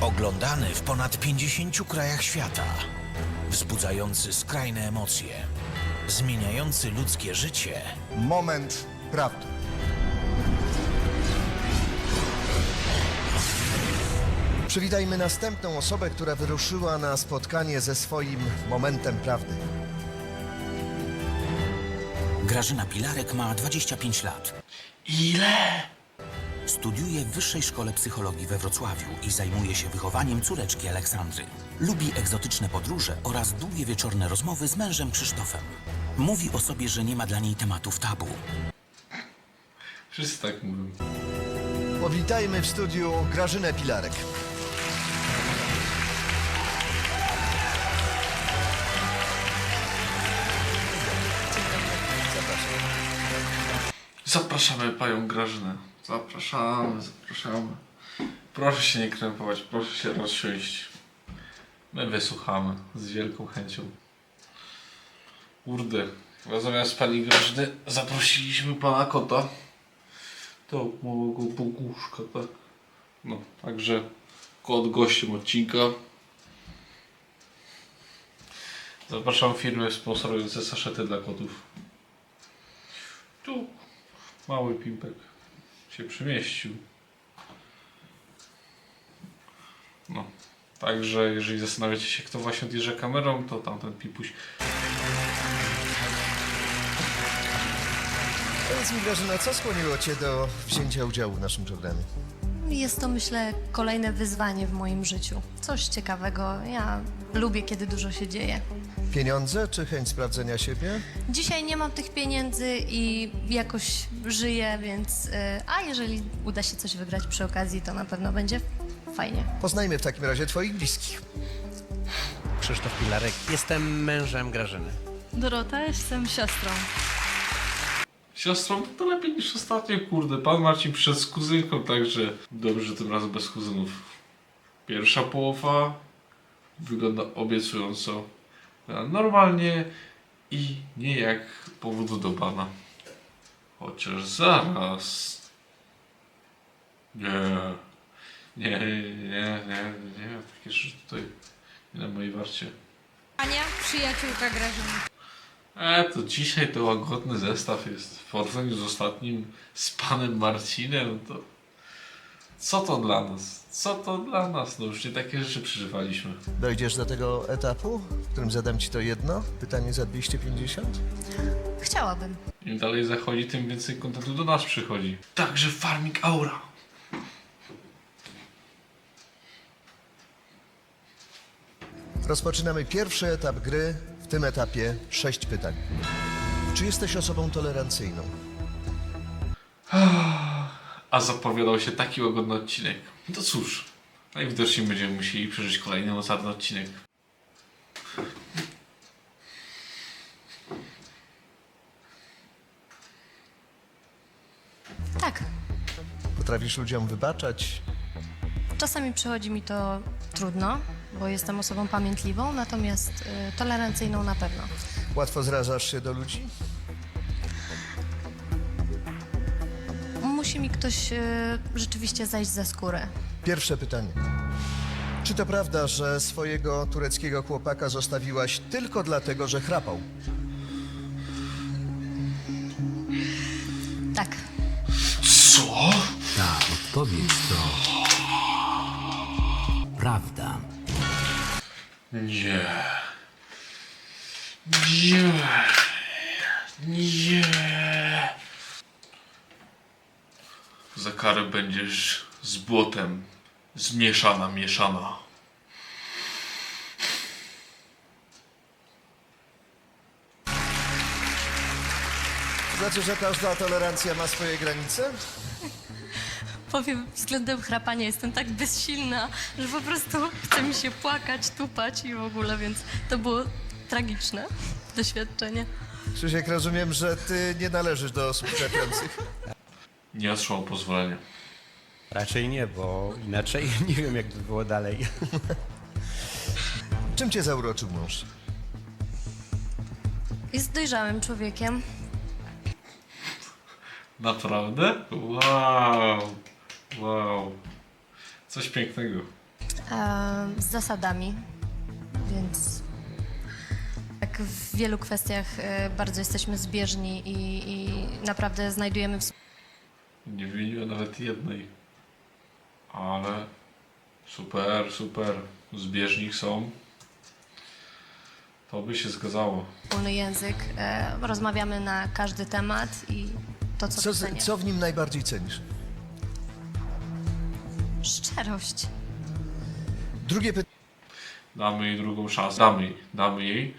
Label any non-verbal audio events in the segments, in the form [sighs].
Oglądany w ponad 50 krajach świata. Wzbudzający skrajne emocje. Zmieniający ludzkie życie. Moment prawdy. Przywitajmy następną osobę, która wyruszyła na spotkanie ze swoim momentem prawdy. Grażyna Pilarek ma 25 lat. Ile? Studiuje w Wyższej Szkole Psychologii we Wrocławiu i zajmuje się wychowaniem córeczki Aleksandry. Lubi egzotyczne podróże oraz długie wieczorne rozmowy z mężem Krzysztofem. Mówi o sobie, że nie ma dla niej tematów tabu. Wszyscy tak mówią. Powitajmy w studiu Grażynę Pilarek. Zapraszamy panią Grażynę. Zapraszamy, zapraszamy. Proszę się nie krępować, proszę się rozsiąść. My wysłuchamy z wielką chęcią. Kurde, zamiast pani Grażyny zaprosiliśmy pana kota. To małego boguszka, tak? No, także kot gościem odcinka. Zapraszam firmy sponsorujące saszety dla kotów. Tu mały pimpek się przemieścił. No, także jeżeli zastanawiacie się, kto właśnie odjeżdża kamerą, to tamten pipuś. Powiedz mi Grażyna, co skłoniło Cię do wzięcia udziału w naszym programie? Jest to, myślę, kolejne wyzwanie w moim życiu. Coś ciekawego. Ja lubię, kiedy dużo się dzieje. Pieniądze czy chęć sprawdzenia siebie? Dzisiaj nie mam tych pieniędzy i jakoś żyję, więc. y, A jeżeli uda się coś wygrać przy okazji, to na pewno będzie fajnie. Poznajmy w takim razie Twoich bliskich. Krzysztof Pilarek. Jestem mężem Grażyny. Dorota, jestem siostrą. Siostrą to lepiej niż ostatnio, kurde. Pan Marcin przyszedł z kuzynką, także dobrze, że tym razem bez kuzynów. Pierwsza połowa wygląda obiecująco. Normalnie i nie jak powód do pana. Chociaż zaraz. Nie. Nie, nie, nie, nie, nie. Takie rzeczy tutaj nie na mojej warcie. Ania, przyjaciółka Grażyny. E, to dzisiaj to łagodny zestaw jest w porównaniu z ostatnim, z panem Marcinem, to co to dla nas? Co to dla nas? No już nie takie rzeczy przeżywaliśmy. Dojdziesz do tego etapu, w którym zadam Ci to jedno pytanie za 250? Chciałabym. Im dalej zachodzi, tym więcej kontentu do nas przychodzi. Także Farming Aura. Rozpoczynamy pierwszy etap gry. W tym etapie sześć pytań. Czy jesteś osobą tolerancyjną? [sighs] [clears throat] A zapowiadał się taki łagodny odcinek. No to cóż, najwidoczniej będziemy musieli przeżyć kolejny mocarny odcinek. Tak. Potrafisz ludziom wybaczać? Czasami przychodzi mi to trudno, bo jestem osobą pamiętliwą, natomiast y, tolerancyjną na pewno. Łatwo zrażasz się do ludzi? Ktoś y, rzeczywiście zajść za skórę. Pierwsze pytanie. Czy to prawda, że swojego tureckiego chłopaka zostawiłaś tylko dlatego, że chrapał? Tak. Co? Ta odpowiedź to prawda. Nie. Nie. Nie. Za karę będziesz z błotem zmieszana, mieszana. Znaczy, że każda tolerancja ma swoje granice? Powiem, względem chrapania jestem tak bezsilna, że po prostu chce mi się płakać, tupać i w ogóle, więc to było tragiczne doświadczenie. Krzysiek, rozumiem, że ty nie należysz do osób chrapiących. Nie otrzymał pozwolenia. Raczej nie, bo inaczej [laughs] nie wiem, jak by było dalej. [laughs] Czym cię zauroczył mąż? Jest dojrzałym człowiekiem. Naprawdę? Wow. Wow. Coś pięknego. e, z zasadami, więc tak w wielu kwestiach e, bardzo jesteśmy zbieżni i, i naprawdę znajdujemy w Nie wymieniłem nawet jednej. Ale super, super. Zbieżnik są. To by się zgadzało. wspólny język, e, rozmawiamy na każdy temat i to, co, Co, co cenię. co w nim najbardziej cenisz? Szczerość. Drugie pytanie. Damy jej drugą szansę. Damy jej. Damy jej.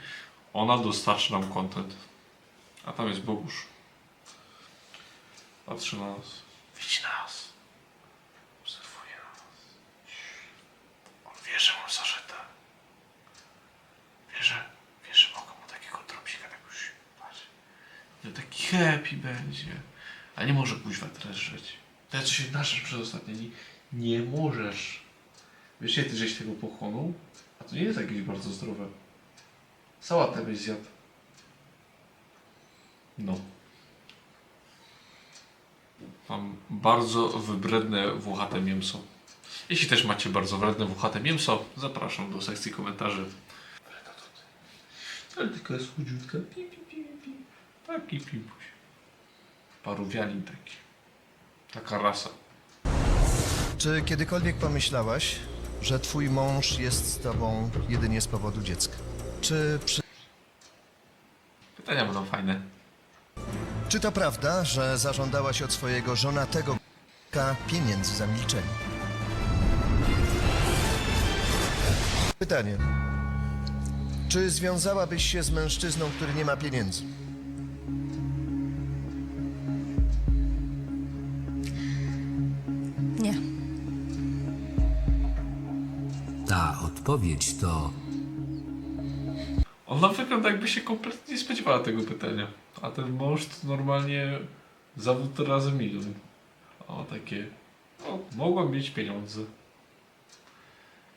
Ona dostarczy nam content. A tam jest Bogusz. Patrzy na nas. Widzi nas. Obserwuje nas. On wie, że mam zażyte. Wie, że, wie, że mogę mu takiego dropsika tak już patrz. Że taki happy będzie. A nie może kuźwa teraz żyć. To ja co się naszesz przez ostatnie dni. Nie możesz. Wiesz, ty żeś tego pochłonął? A to nie jest jakieś bardzo zdrowe. Sałatę byś zjadł. No. Mam bardzo wybredne włochate mięso. Jeśli też macie bardzo wredne włochate mięso, zapraszam do sekcji komentarzy. Ale tylko jest chudziutka. Pi, pi, pi, pi. Taki pipuś. Paruwianin taki. Taka rasa. Czy kiedykolwiek pomyślałaś, że twój mąż jest z tobą jedynie z powodu dziecka? Czy, przy... Pytania będą fajne. Czy to prawda, że zażądałaś od swojego żonatego k***a pieniędzy za milczenie? Pytanie. Czy związałabyś się z mężczyzną, który nie ma pieniędzy? Nie. Ta odpowiedź to Ona wygląda jakby się kompletnie nie spodziewała tego pytania. A ten mąż to normalnie zawód razy milion. O, takie. O, mogłam mieć pieniądze.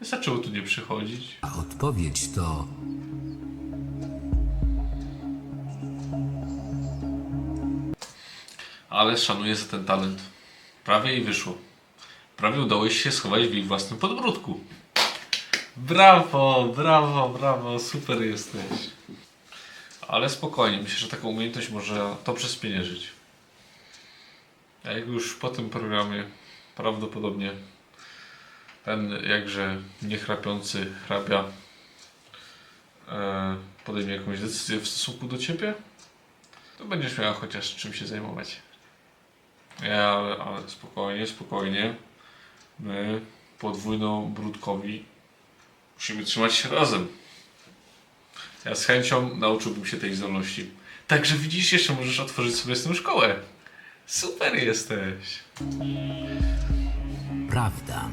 Wystarczyło tu nie przychodzić. ta odpowiedź to Ale szanuję za ten talent. Prawie jej wyszło. Prawie udało się schować w jej własnym podbródku. Brawo, brawo, brawo, super jesteś. Ale spokojnie, myślę, że taką umiejętność może to przyspieniężyć. A jak już po tym programie prawdopodobnie ten jakże niechrapiący hrabia e, podejmie jakąś decyzję w stosunku do ciebie, to będziesz miała chociaż czym się zajmować. Nie, ale, ale spokojnie, spokojnie. My podwójną brudkowi musimy trzymać się razem. Ja z chęcią nauczyłbym się tej zdolności. Także widzisz, jeszcze możesz otworzyć sobie z tym szkołę. Super jesteś. prawda.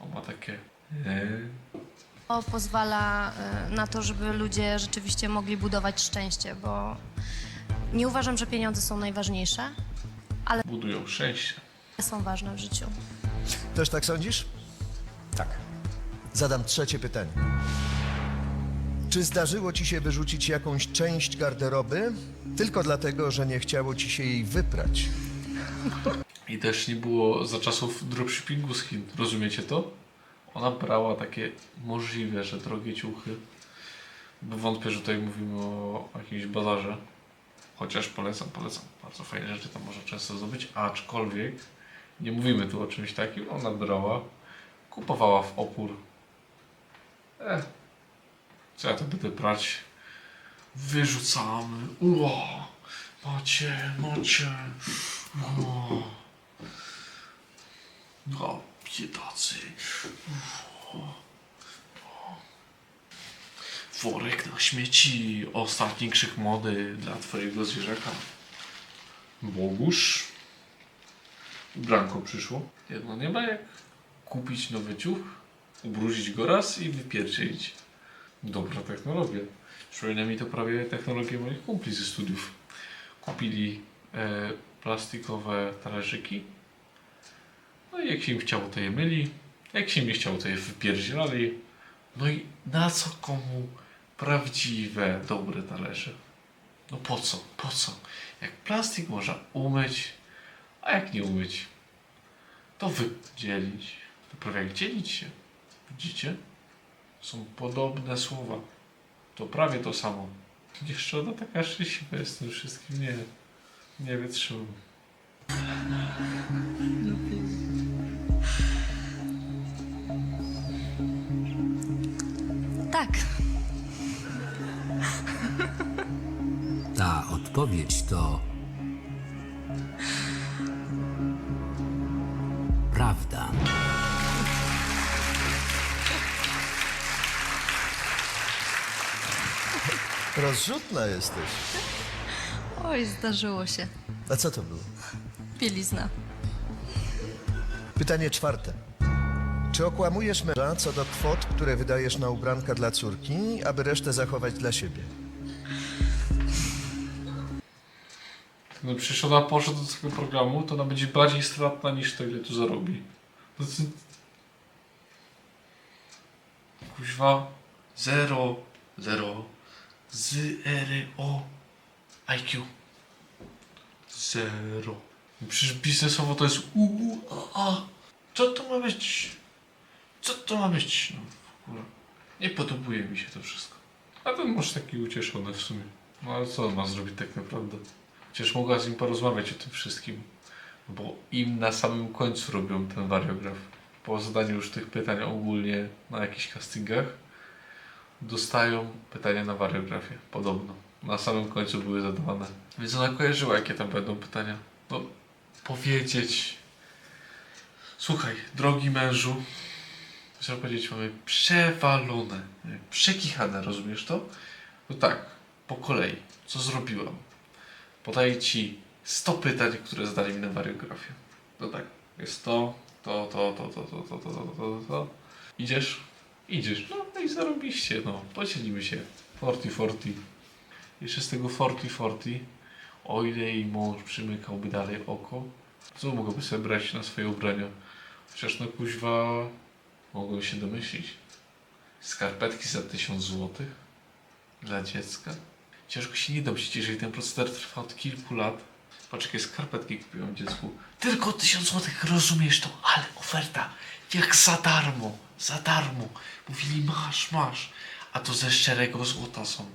On ma takie. E, To pozwala e, na to, żeby ludzie rzeczywiście mogli budować szczęście, bo nie uważam, że pieniądze są najważniejsze, budują szczęście. są ważne w życiu. Też tak sądzisz? Tak. Zadam trzecie pytanie. Czy zdarzyło ci się wyrzucić jakąś część garderoby tylko dlatego, że nie chciało ci się jej wyprać? I też nie było za czasów dropshippingu z Chin. Rozumiecie to? Ona brała takie możliwe, że drogie ciuchy. Bo wątpię, że tutaj mówimy o jakimś bazarze. Chociaż polecam, polecam. Bardzo fajne rzeczy tam można często zdobyć. Aczkolwiek nie mówimy tu o czymś takim. Ona brała, kupowała w opór. Eh, co ja to będę brać? Wyrzucamy. Ło! Macie, macie. O, no, biedacy. Worek na śmieci. Ostatni krzyk mody dla twojego zwierzaka. Bogusz. Branko przyszło. Jedno nie ma jak kupić nowy ciuch, ubrudzić go raz i wypierdzieć. Dobra technologia. Przypomina mi to prawie technologię moich kumpli ze studiów. Kupili e, plastikowe talerzyki. No i jak się im chciało, to je myli. Jak się im nie chciało, to je wypierdzielali. No i na co komu prawdziwe, dobre talerze? No po co? Po co? Jak plastik można umyć, a jak nie umyć, To wydzielić. To prawie jak dzielić się. Widzicie? Są podobne słowa. To prawie to samo. Jeszcze ona taka szczęśliwa jest z tym wszystkim. Nie. Nie wytrzymam. Tak, Ta odpowiedź to prawda. Rozrzutna jesteś. oj, zdarzyło się. A co to było? Bielizna. Pytanie czwarte. Czy okłamujesz męża co do kwot, które wydajesz na ubranka dla córki, aby resztę zachować dla siebie? No przecież ona do tego programu, to ona będzie bardziej stratna niż to, ile tu zarobi. No to... Kuźwa. Zero. Zero. Zero. IQ. Zero. No Przecież biznesowo to jest u, u a, a. Co to ma być? Co to ma być? No, w ogóle. Nie podobuje mi się to wszystko. A ten może taki ucieszony w sumie. No ale co on ma zrobić tak naprawdę? Przecież mogła z nim porozmawiać o tym wszystkim. Bo im na samym końcu robią ten wariograf. Po zadaniu już tych pytań ogólnie na jakichś castingach dostają pytania na wariografię. Podobno. Na samym końcu były zadawane. Więc ona kojarzyła, jakie tam będą pytania. No, powiedzieć. Słuchaj, drogi mężu, trzeba powiedzieć, mamy przewalone, przekichane, rozumiesz to? No tak, po kolei. Co zrobiłam? Podaję ci 100 pytań, które zadali mi na wariografię. No tak, jest to, to, to, to, to, to, to, to, to, to, to. Idziesz? Idziesz. No, no i zarobiście, no. Podzielimy się. Forty, forty. Jeszcze z tego forty, forty, o ile jej mąż przymykałby dalej oko, co mogłoby sobie brać na swoje ubrania? Chociaż no kuźwa, mogłem się domyślić. Skarpetki za 1000 złotych dla dziecka. Ciężko się nie domyślić, jeżeli ten proceder trwa od kilku lat. Patrz, jakie skarpetki kupiłem dziecku. Tylko 1000 złotych, rozumiesz to, ale oferta jak za darmo, za darmo. Mówili masz, masz. A to ze szczerego złota są.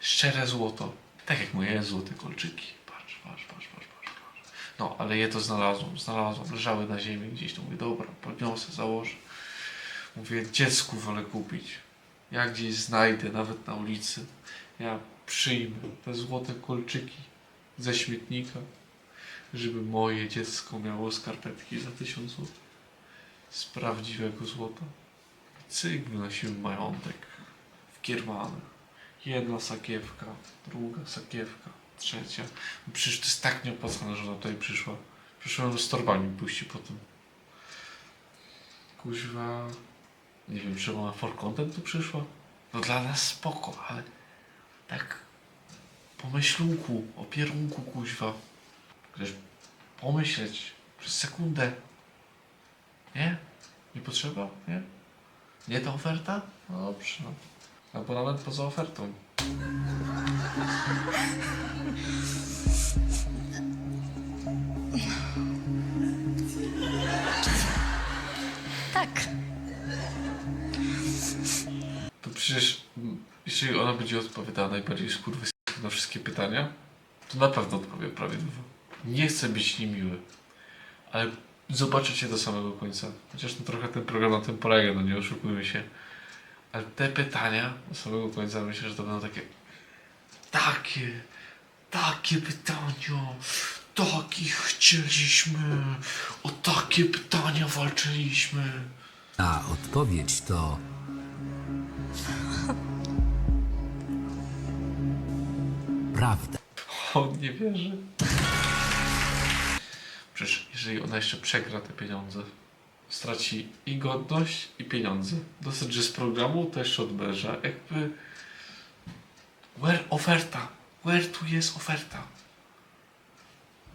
Szczere złoto. Tak jak moje złote kolczyki. Patrz, patrz, patrz, patrz, patrz. patrz. No, ale je to znalazłem, znalazłem. Leżały na ziemi gdzieś. To mówię, dobra, podniosę, założę. Mówię, dziecku wolę kupić. Ja gdzieś znajdę, nawet na ulicy. Ja przyjmę te złote kolczyki ze śmietnika, żeby moje dziecko miało skarpetki za tysiąc złotych. Z prawdziwego złota. Cyk wynosiłem majątek w Kiermanach. Jedna sakiewka, druga sakiewka, trzecia. Przecież to jest tak nieopłacalne, że ona tutaj przyszła. Przyszłem z torbami puści potem. Kuźwa... Nie wiem, czemu ona for content tu przyszła? No dla nas spoko, ale tak po myślunku, o pierunku kuźwa. Chcesz pomyśleć przez sekundę. Nie? Nie potrzeba? Nie? Nie ta oferta? No dobrze. No. Abonament poza ofertą. Tak, przecież, jeżeli ona będzie odpowiadała najbardziej skurwys na wszystkie pytania, to na pewno odpowie prawidłowo. Nie chcę być niemiły, ale zobaczycie do samego końca. Chociaż no, trochę ten program na tym polega, no nie oszukujmy się. Ale te pytania do samego końca myślę, że to będą takie takie, takie pytania, takich chcieliśmy, o takie pytania walczyliśmy. Ta odpowiedź to prawda. On nie wierzy. Przecież jeżeli ona jeszcze przegra te pieniądze, straci i godność, i pieniądze. Dosyć, że z programu to jeszcze. Jakby... Where oferta? Where tu jest oferta?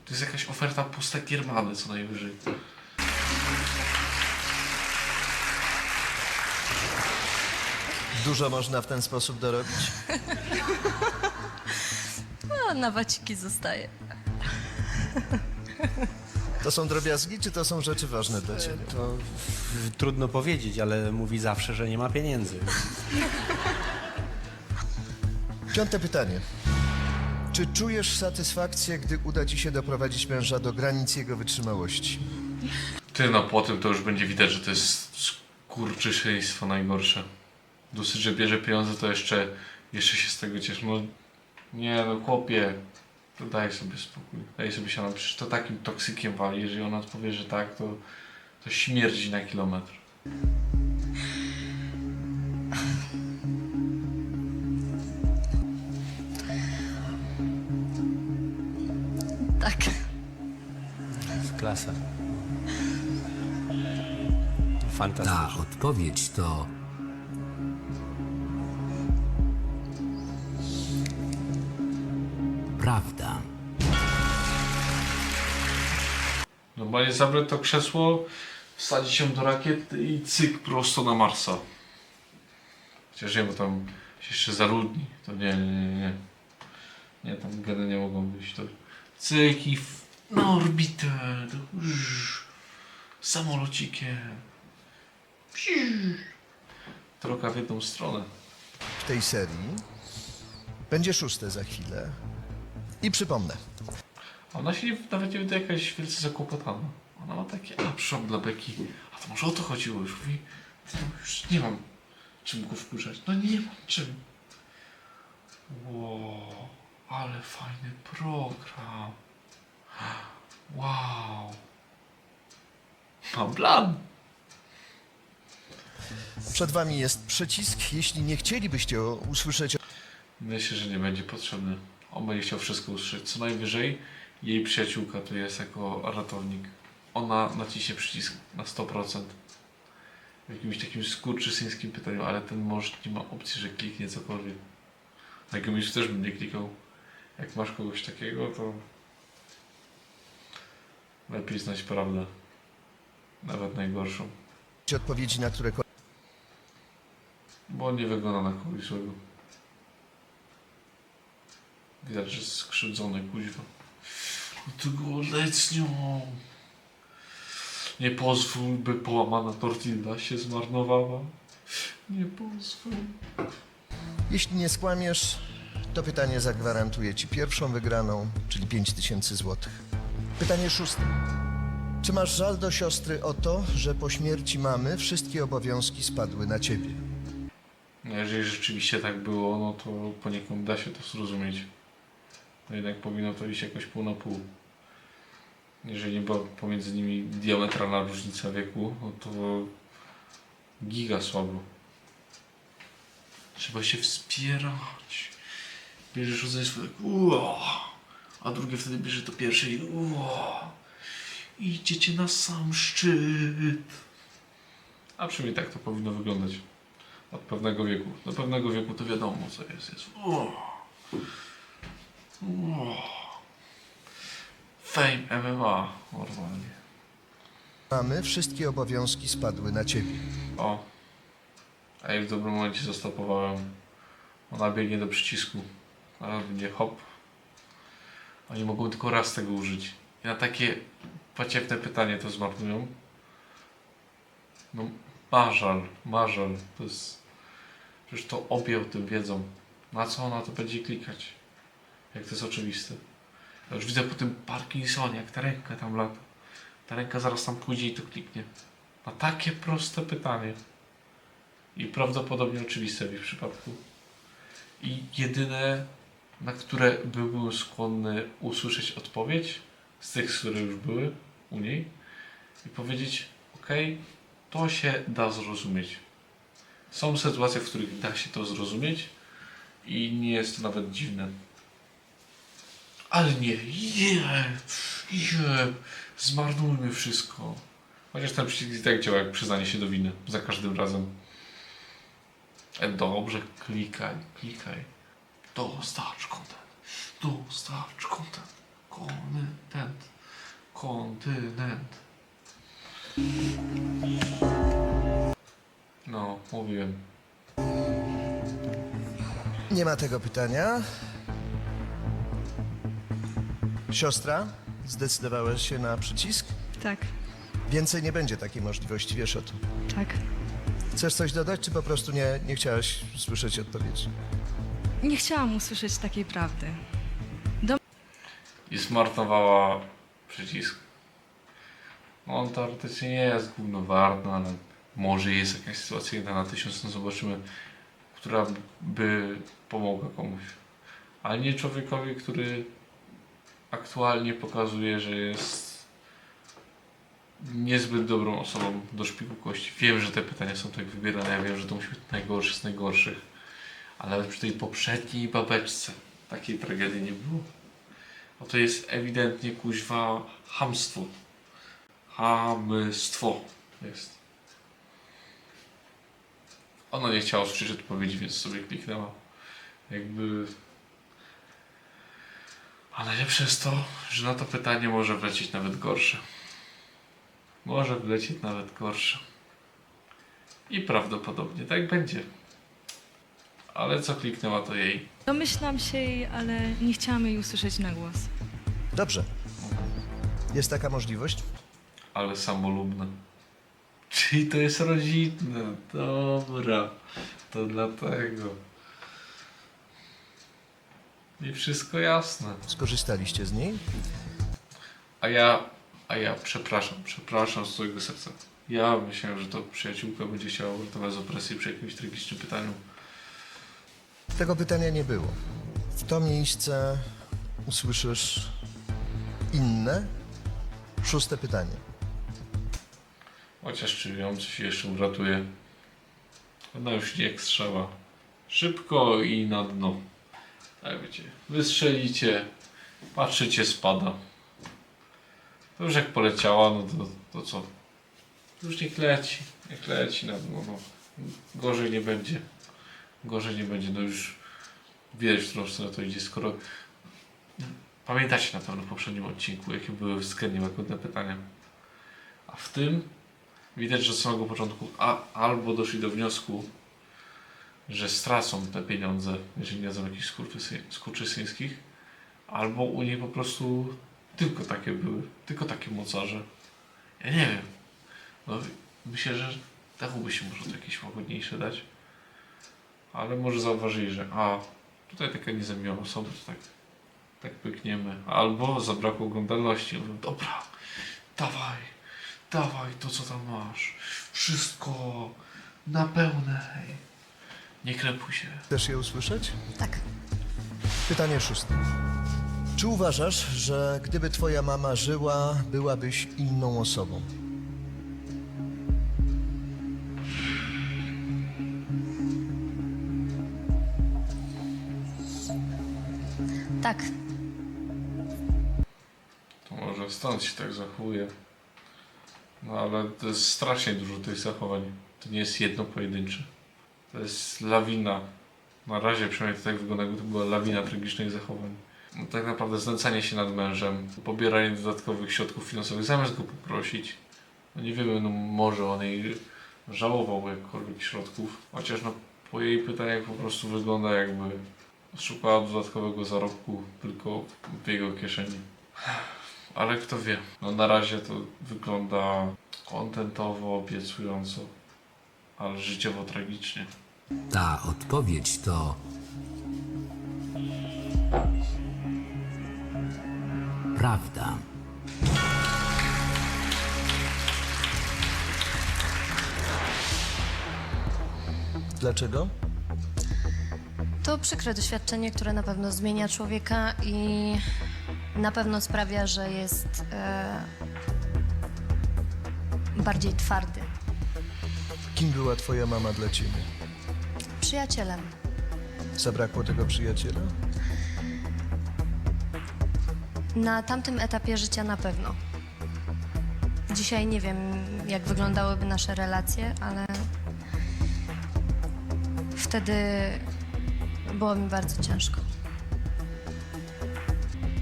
To jest jakaś oferta puste Giermany co najwyżej. Dużo można w ten sposób dorobić? [laughs] no, na waciki zostaje. To są drobiazgi, czy to są rzeczy ważne dla ciebie? To trudno powiedzieć, ale mówi zawsze, że nie ma pieniędzy. Piąte pytanie. Czy czujesz satysfakcję, gdy uda ci się doprowadzić męża do granic jego wytrzymałości? Ty, no po tym to już będzie widać, że to jest skurczyszeństwo najgorsze. Dosyć, że bierze pieniądze, to jeszcze, jeszcze się z tego cieszy. No nie no, chłopie, to daj sobie spokój, daj sobie się, no przecież to takim toksykiem wali, jeżeli ona odpowie, że tak, to, to śmierdzi na kilometr. Tak. Klasa. Ta Fantastycznie. odpowiedź to Normalnie zabrać to krzesło, wsadzić się do rakiety i cyk prosto na Marsa. Chociaż nie, bo tam się jeszcze zaludni. To nie, nie, nie, nie. Tam geny nie mogą być. To cyk i w, na orbitę. To, samolocikiem. Trochę w jedną stronę. W tej serii będzie szóste za chwilę. I przypomnę, Ona się nawet nie wydaje jakaś wielce zakłopotana. Ona ma takie, a przyszłam dla Beki. A to może o to chodziło już. Mówi, no już nie mam czym go wkurzać. No nie mam czym. Wow, ale fajny program. Wow. Mam plan. przed wami jest przycisk. Jeśli nie chcielibyście usłyszeć Myślę, że nie będzie potrzebny. On będzie chciał wszystko usłyszeć. Co najwyżej jej przyjaciółka tu jest jako ratownik. Ona naciśnie przycisk na 100%. W jakimś takim skurczysyńskim pytaniu, ale ten mąż nie ma opcji, że kliknie cokolwiek. Na jakimś też bym nie klikał. Jak masz kogoś takiego, to lepiej znać prawdę. Nawet najgorszą. odpowiedzi na które Bo nie wygląda na kogoś złego. Widać, że jest skrzywdzony, kuźwa. To go lecnią. Nie pozwól, by połamana tortilla się zmarnowała. Nie pozwól. Jeśli nie skłamiesz, to pytanie zagwarantuje ci pierwszą wygraną, czyli 5000 złotych. Pytanie szóste. Czy masz żal do siostry o to, że po śmierci mamy wszystkie obowiązki spadły na ciebie? No jeżeli rzeczywiście tak było, no to poniekąd da się to zrozumieć. No jednak powinno to iść jakoś pół na pół. Jeżeli nie była pomiędzy nimi diametralna różnica wieku, no to giga słabo. Trzeba się wspierać. Bierzesz rodzeństwo tak uo, a drugie wtedy bierze to pierwsze i uo, idziecie na sam szczyt. A przynajmniej tak to powinno wyglądać. Od pewnego wieku. Do pewnego wieku to wiadomo co jest. jest. O. Fame MMA. Normalnie. Mamy wszystkie obowiązki spadły na ciebie. O. A jak w dobrym momencie zastopowałem. Ona biegnie do przycisku. A będzie hop. Oni mogą tylko raz tego użyć. I na takie paciewne pytanie to zmarnują. No, marzal, marzal. To jest... Przecież to obie o tym wiedzą. Na co ona to będzie klikać? Jak to jest oczywiste. Ja już widzę po tym Parkinsonie, jak ta ręka tam lata. Ta ręka zaraz tam pójdzie i to kliknie. Na takie proste pytanie. I prawdopodobnie oczywiste w ich przypadku. I jedyne, na które byłbym skłonny usłyszeć odpowiedź z tych, które już były u niej i powiedzieć, ok, to się da zrozumieć. Są sytuacje, w których da się to zrozumieć i nie jest to nawet dziwne. Ale nie, je, je, zmarnujmy wszystko. Chociaż ten przycisk i tak działa jak przyznanie się do winy za każdym razem. E, dobrze, klikaj, klikaj. Dostarcz content. Dostarcz content. Kontent. Kontynent. No, mówiłem. Nie ma tego pytania. Siostra, Zdecydowałeś się na przycisk? Tak, Więcej nie będzie takiej możliwości, wiesz o tym. tak. Chcesz coś dodać, czy po prostu nie, nie chciałaś słyszeć odpowiedzi? Nie chciałam usłyszeć takiej prawdy. I zmarnowała przycisk. No, On teoretycznie nie jest głównowarty, ale może jest jakaś sytuacja jedna na tysiąc, no zobaczymy, która by pomogła komuś. Ale nie człowiekowi, który aktualnie pokazuje, że jest niezbyt dobrą osobą do szpiku kości. Wiem, że te pytania są tak wybierane, ja wiem, że to musi być najgorsze z najgorszych. Ale przy tej poprzedniej babeczce takiej tragedii nie było. Bo to jest ewidentnie kuźwa hamstwo. Hamstwo jest. Ona nie chciała usłyszeć odpowiedzi, więc sobie kliknęła. Jakby. A najlepsze jest to, że na to pytanie może wlecieć nawet gorsze. Może wlecieć nawet gorsze. I prawdopodobnie tak będzie. Ale co kliknęła to jej. Domyślam się jej, ale nie chciałam jej usłyszeć na głos. Dobrze. Jest taka możliwość? ale samolubne. Czyli to jest rodzinne. Dobra. To dlatego. I wszystko jasne. Skorzystaliście z niej? A ja, a ja przepraszam, przepraszam z całego serca. Ja myślałem, że to przyjaciółka będzie chciała uratować z opresji przy jakimś tragicznym pytaniu. Tego pytania nie było. W to miejsce usłyszysz inne, szóste pytanie. Chociaż czy ją coś jeszcze uratuje. Ona już nie jak strzała. Szybko i na dno. Tak wiecie. Wystrzelicie, patrzycie, spada. To już jak poleciała, no to, to co? Już niech leci. Niech leci na dno. No. Gorzej nie będzie. Gorzej nie będzie. No już widać, w którą stronę to idzie, skoro... Pamiętacie na pewno w poprzednim odcinku, jakie były względnie łagodne pytania. A w tym widać, że od samego początku a, albo doszli do wniosku, że stracą te pieniądze, jeżeli nie są jakichś skurczysy- skurczysyńskich, albo u niej po prostu tylko takie były, tylko takie mocarze. Ja nie wiem. No, myślę, że dałoby się może to jakieś łagodniejsze dać. Ale może zauważyli, że a, tutaj taka niezamieniona osoba, to tak, tak pykniemy. Albo zabrakło oglądalności. Mówią, dobra, dawaj, dawaj to, co tam masz. Wszystko na pełnej. Nie krepuj się. Chcesz je usłyszeć? Tak. Pytanie szóste. Czy uważasz, że gdyby twoja mama żyła, byłabyś inną osobą? Tak. To może stąd się tak zachowuje. No ale to jest strasznie dużo tych zachowań. To nie jest jedno pojedyncze. To jest lawina. Na razie przynajmniej to tak wygląda, jakby to była lawina tragicznych zachowań. No, tak naprawdę znęcanie się nad mężem, pobieranie dodatkowych środków finansowych zamiast go poprosić. No nie wiemy, no może on jej żałował jakkolwiek środków. Chociaż no po jej pytaniach po prostu wygląda jakby szukała dodatkowego zarobku tylko w jego kieszeni. Ale kto wie. No na razie to wygląda kontentowo, obiecująco, ale życiowo tragicznie. Ta odpowiedź to prawda. Dlaczego? To przykre doświadczenie, które na pewno zmienia człowieka i na pewno sprawia, że jest e, bardziej twardy. Kim była twoja mama dla ciebie? Przyjacielem. Zabrakło tego przyjaciela? Na tamtym etapie życia na pewno. Dzisiaj nie wiem, jak wyglądałyby nasze relacje, ale wtedy było mi bardzo ciężko.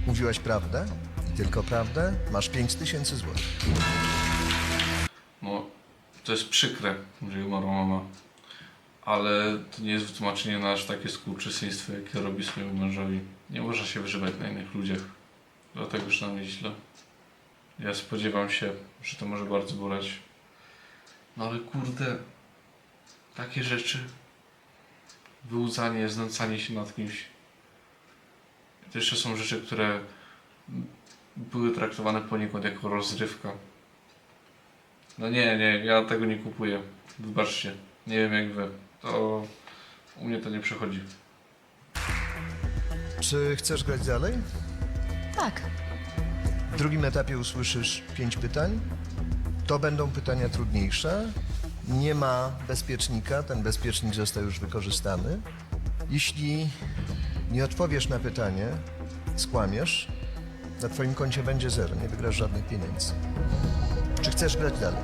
Mówiłaś prawdę? I tylko prawdę? Masz 5 tysięcy złotych. No, to jest przykre, że umarła mama. Ale to nie jest wytłumaczenie na aż takie skurczysyństwo, jakie robi swojemu mężowi. Nie można się wyżywać na innych ludziach. Dlatego już na mnie źle. Ja spodziewam się, że to może bardzo boleć. No ale kurde, takie rzeczy, wyłudzanie, znęcanie się nad kimś. To jeszcze są rzeczy, które były traktowane poniekąd jako rozrywka. No nie, nie, ja tego nie kupuję. Wybaczcie, nie wiem jak wy. To u mnie to nie przechodzi. Czy chcesz grać dalej? Tak. W drugim etapie usłyszysz pięć pytań. To będą pytania trudniejsze. Nie ma bezpiecznika, ten bezpiecznik został już wykorzystany. Jeśli nie odpowiesz na pytanie, skłamiesz, na twoim koncie będzie zero, nie wygrasz żadnych pieniędzy. Czy chcesz grać dalej?